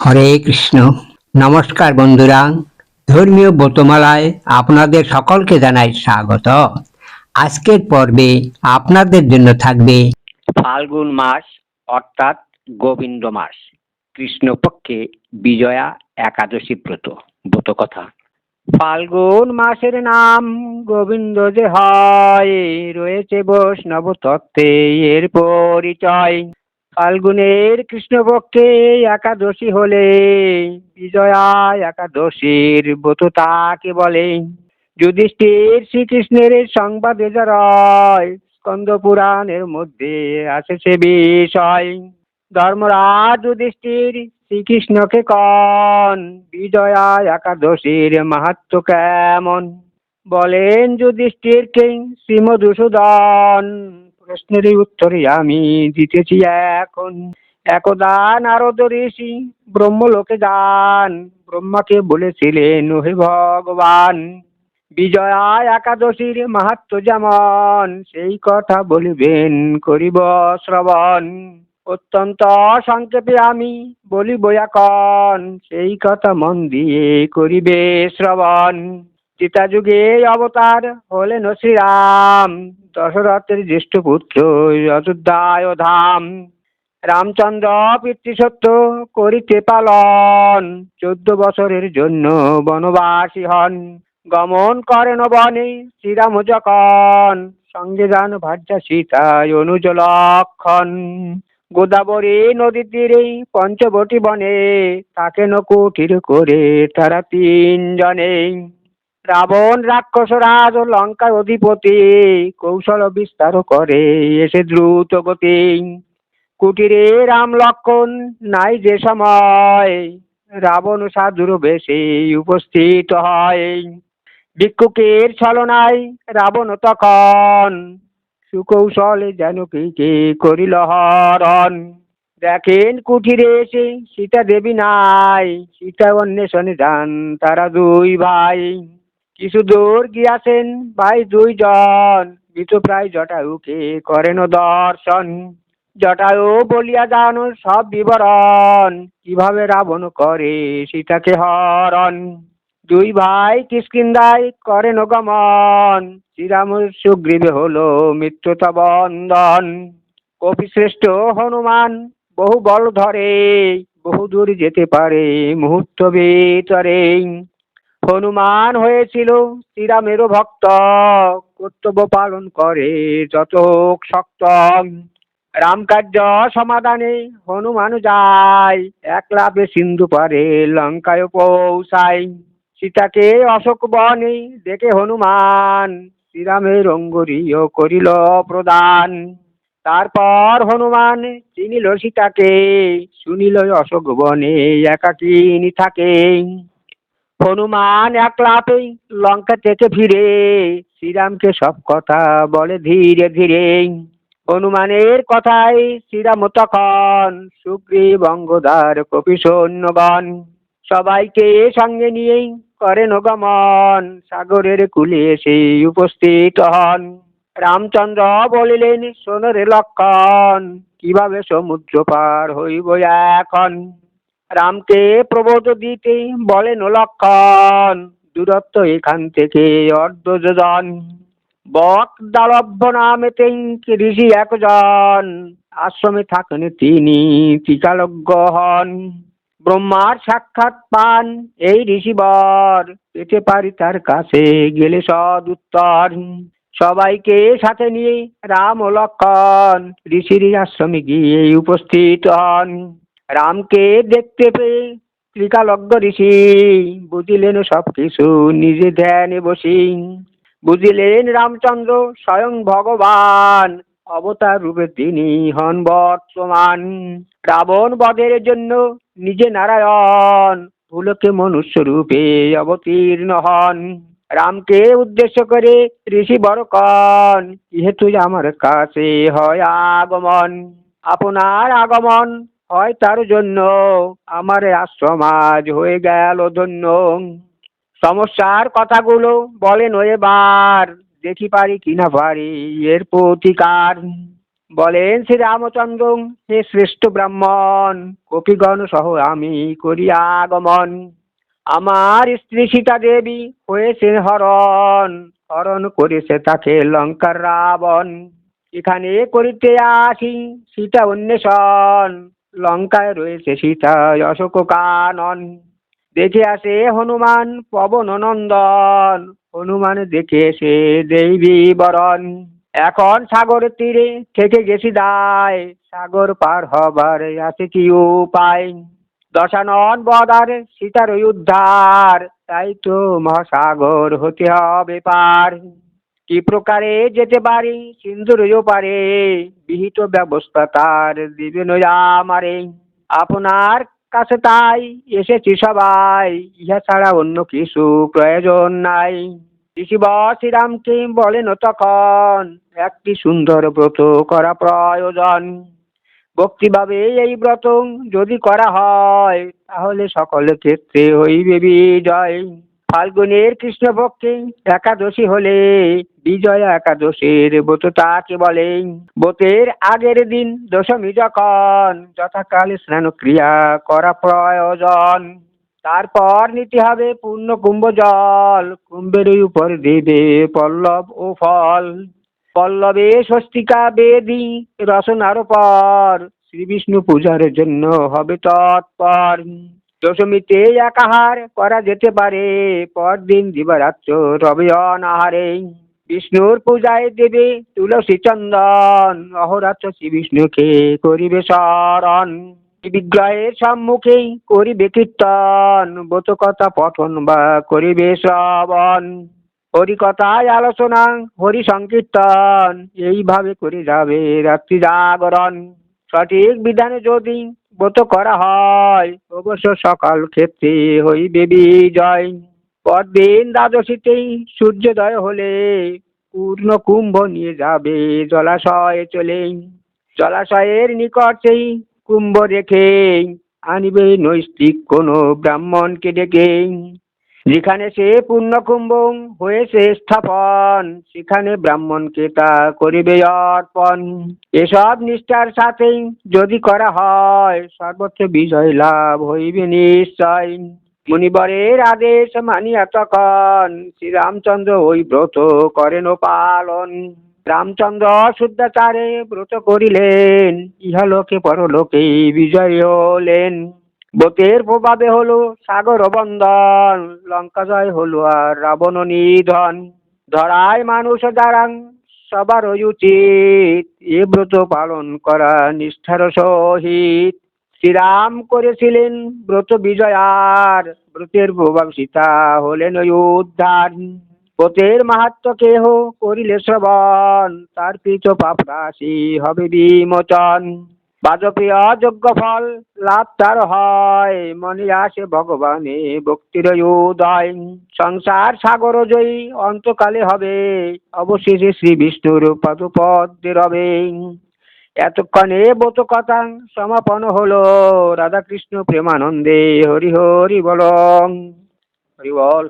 হরে কৃষ্ণ। নমস্কার বন্ধুরা। ধর্মীয় ব্রতমালায় আপনাদের সকলকে জানাই স্বাগত। আজকের পর্বে আপনাদের জন্য থাকবে ফাল্গুন মাস, অর্থাৎ গোবিন্দ মাস। কৃষ্ণপক্ষে বিজয়া একাদশী ব্রত ব্রত কথা। ফাল্গুন মাসের নাম গোবিন্দ যে হয়, রয়েছে বৈষ্ণব তত্ত্বে এর পরিচয়। ফাল্গুনের কৃষ্ণপক্ষে একাদশী হলে, বিজয়া একাদশীর ব্রত তাকে বলে। যুধিষ্ঠির শ্রীকৃষ্ণের সংবাদে রয়, স্কন্দ পুরাণের মধ্যে আছে সে বিষয়। ধর্মরাজ যুধিষ্ঠির শ্রীকৃষ্ণকে কন, বিজয়া একাদশীর মাহাত্ম কেমন? বলেন যুধিষ্ঠির যুধিষ্ঠিরকে শ্রীমধুসূদন। প্রশ্নের উত্তরে আমি দিতেছি এখন। একদা নারদ ঋষি ব্রহ্মলোকে যান ব্রহ্মাকে বলেছিলেন, হে ভগবান, বিজয়া একাদশীর মাহাত্ম যেমন, সেই কথা বলিবেন, করিব শ্রবণ। অত্যন্ত সংক্ষেপে আমি বলিব এখন, সেই কথা মন দিয়ে করিবে শ্রবণ। চিতা যুগে অবতার হলেন শ্রীরাম। দশরথের জ্যেষ্ঠ পুত্র অযোধ্যায় ধাম। রামচন্দ্র পিতৃসত্য করিতে পালন। চোদ্দ বছরের জন্য বনবাসী হন। গমন করেন বনে শ্রীরাম যখন। সঙ্গে যান ভার্যা সীতা অনুজ লক্ষণ। গোদাবরী নদীর তীরে পঞ্চবটি বনে। থাকেন কুটির করে তারা তিনজনে রাবণ রাক্ষসরাজ ও লঙ্কার অধিপতি কৌশল বিস্তার করে এসে দ্রুত গতি। কুটিরে রাম লক্ষণ নাই যে সময়, রাবণ সাধুর বেশে উপস্থিত হয়। ভিক্ষুকের ছলনায় রাবণ তখন সুকৌশলে যেন কি কে করিল হরণ। দেখেন কুঠিরে এসে সীতা দেবী নাই, সীতা অন্বেষণে যান তারা দুই ভাই। কিছু দূর গিয়াছেন ভাই দুইজন। মৃত প্রায় জটায়ুকে করেন দর্শন। জটায়ু বলিয়া জানো সব বিবরণ। কীভাবে রাবণ করে সীতাকে হরণ? দুই ভাই কিষ্কিন্দায় করেন গমন। শ্রীরাম সুগ্রীবে হলো মিত্রতা বন্ধন। কপিশ্রেষ্ঠ হনুমান, বহু বল ধরে, বহু দূর যেতে পারে মুহূর্ত ভিতরে হনুমান হয়েছিল, শ্রীরামেরও ভক্ত। কর্তব্য পালন করে, যত শক্ত। রামকার্য সমাধানে হনুমান যায় একলাভে সিন্ধু পারে, লঙ্কায় পৌঁছায়। সীতাকে অশোক বনে দেখে হনুমান শ্রীরামের অঙ্গুরীয় করিল প্রদান। তারপর হনুমান চিনিল সীতাকে শুনিল অশোক বনে একাকিনী থাকে। হনুমান একলাপেই লঙ্কা থেকে ফিরে, শ্রীরামকে সব কথা বলে ধীরে ধীরে। হনুমানের কথাই শ্রীরাম তখন সুগ্রীব অঙ্গদার কপি সৈন্যগণ সবাইকে সঙ্গে নিয়েই করেন গমন, সাগরের কুলে এসে উপস্থিত হন। রামচন্দ্র বলিলেন সোনরে লক্ষণ, কীভাবে সমুদ্র পার হইব এখন? রামকে প্রবোধ দিতে বলেন লক্ষণ দূরত্ব এখান থেকে অর্ধ যোজন বক দালভ্য নামেতেই ঋষি একজন? আশ্রমে থাকেন তিনি টিকালজ্ঞ হন। ব্রহ্মার সাক্ষাৎ পান এই ঋষিবর। পেতে পারি তার কাছে গেলে সদ উত্তর। সবাইকে সাথে নিয়ে রাম ও লক্ষণ ঋষির আশ্রমে গিয়ে উপস্থিত হন। রামকে দেখতে পেয়ে ত্রিকালজ্ঞ ঋষি বুঝিলেন সব কিছু নিজে ধ্যানে বসি। বুঝিলেন রামচন্দ্র স্বয়ং ভগবান, অবতার রূপে তিনি হন বর্তমান। রাবণ বধের জন্য নিজে নারায়ণ, ভুলকে মনুষ্য রূপে অবতীর্ণ হন। রামকে উদ্দেশ্য করে ঋষি বড় কন যেহেতু আমার কাছে হয় আগমন। আপনার আগমন হয় তার জন্য। আমার আজ হয়ে গেল ধন্য। সমস্যার কথাগুলো বলেন এবার। দেখি পারি কি না পারি এর প্রতিকার। বলেন শ্রী রামচন্দ্র হে শ্রেষ্ঠ ব্রাহ্মণ কপিগণ সহ আমি করি আগমন। আমার স্ত্রী সীতা দেবী হয়েছে হরণ। হরণ করেছে তাকে লঙ্কার রাবণ। এখানে করিতে আসি সীতা অন্বেষণ। লঙ্কায় রয়েছে সীতা অশোক কানন। দেখে আসে হনুমান পবন নন্দন। হনুমান দেখে এসে দেবী বরণ। এখন সাগর তীরে থেকে গেছি দায়। সাগর পার হবার আছে কি উপায়? দশানন বদার সীতার উদ্ধার। তাই তো মহাসাগর হতে হবে পার। কি প্রকারে যেতে পারি? সিন্ধুর পারে, বিহিত ব্যবস্থা তার দিবেন আমারে। আপনার কাছে তাই এসেছি সবাই, ইহা ছাড়া অন্য কিছু প্রয়োজন নাই। ঋষিব শ্রীরামকে বলেন তখন, একটি সুন্দর ব্রত করা প্রয়োজন। ভক্তিভাবে এই ব্রত যদি করা হয়, তাহলে সকল ক্ষেত্রে হইবে বিজয়। ফাল্গুনের কৃষ্ণপক্ষে একাদশী হলে, বিজয়া একাদশীর ব্রত তাকে বলে। ব্রতের আগের দিন দশমী যখন যথাকালে স্নান ক্রিয়া করা প্রয়োজন, তারপর নিতে হবে পূর্ণ কুম্ভ জল, কুম্ভের উপর দেবে পল্লব ও ফল। পল্লবে স্বস্তিকা বেদি, রসনার পর শ্রী বিষ্ণু পূজার জন্য হবে তৎপর। দশমীতে একাহার করা যেতে পারে। পরদিন দিবারাত্র রবি অনাহারে। বিষ্ণুর পূজায় দেবে তুলসী চন্দন। অহরাত্র শ্রী বিষ্ণুকে করিবে স্মরণ। বিগ্রহের সম্মুখেই করিবে কীর্তন। কথা পঠন বা করিবে শ্রবণ। হরিকথায় আলোচনা, হরি সংকীর্তন। এইভাবে করে যাবে রাত্রি জাগরণ সঠিক বিধানে যদি ব্রত করা হয়। অবশ্য সকাল ক্ষেত্রে হইবে বিজয় পরদিন দ্বাদশীতেই সূর্যোদয় হলে পূর্ণ কুম্ভ নিয়ে যাবে জলাশয়ে চলে। জলাশয়ের নিকট সেই কুম্ভ রেখে আনিবে নৈষ্টিক কোনো ব্রাহ্মণকে ডেকে। যেখানে সে পূর্ণকুম্ভ হয়েছে স্থাপন, সেখানে ব্রাহ্মণকে তা করিবে অর্পণ। এসব নিষ্ঠার সাথেই যদি করা হয়, সর্বোচ্চ বিজয় লাভ হইবে নিশ্চয়। মুনিবরের আদেশ মানিয়া তখন শ্রীরামচন্দ্র ওই ব্রত করেন ও পালন। রামচন্দ্র শুদ্ধাচারে ব্রত করিলেন ইহলোকে পরলোকে বিজয় হলেন। ব্রতের প্রভাবে হলো সাগর বন্দন, লঙ্কা জয় হলো আর রাবণ নিধন। ধরায় মানুষ দ্বারা সবার উচিত এ ব্রত পালন করা, নিষ্ঠার সহিত। শ্রীরাম করেছিলেন ব্রত বিজয়ার ব্রতের প্রভাব সীতা হলেন উদ্ধার। ব্রতের মাহাত্ম কেহ করিলে শ্রবণ, তার কৃত পাপ রাশি হবে বিমোচন। বাজপেয় যোগ্য ফল লাভ তার হয়। মনে আসে ভগবানে ভক্তির সংসার সাগর জয়ী, অন্তকালে হবে। অবশেষে শ্রী বিষ্ণুর পদপদ্মে রবে। এতক্ষণে বত কথা সমাপন হলো। রাধাকৃষ্ণ প্রেমানন্দে হরি হরি বল। হরি বল।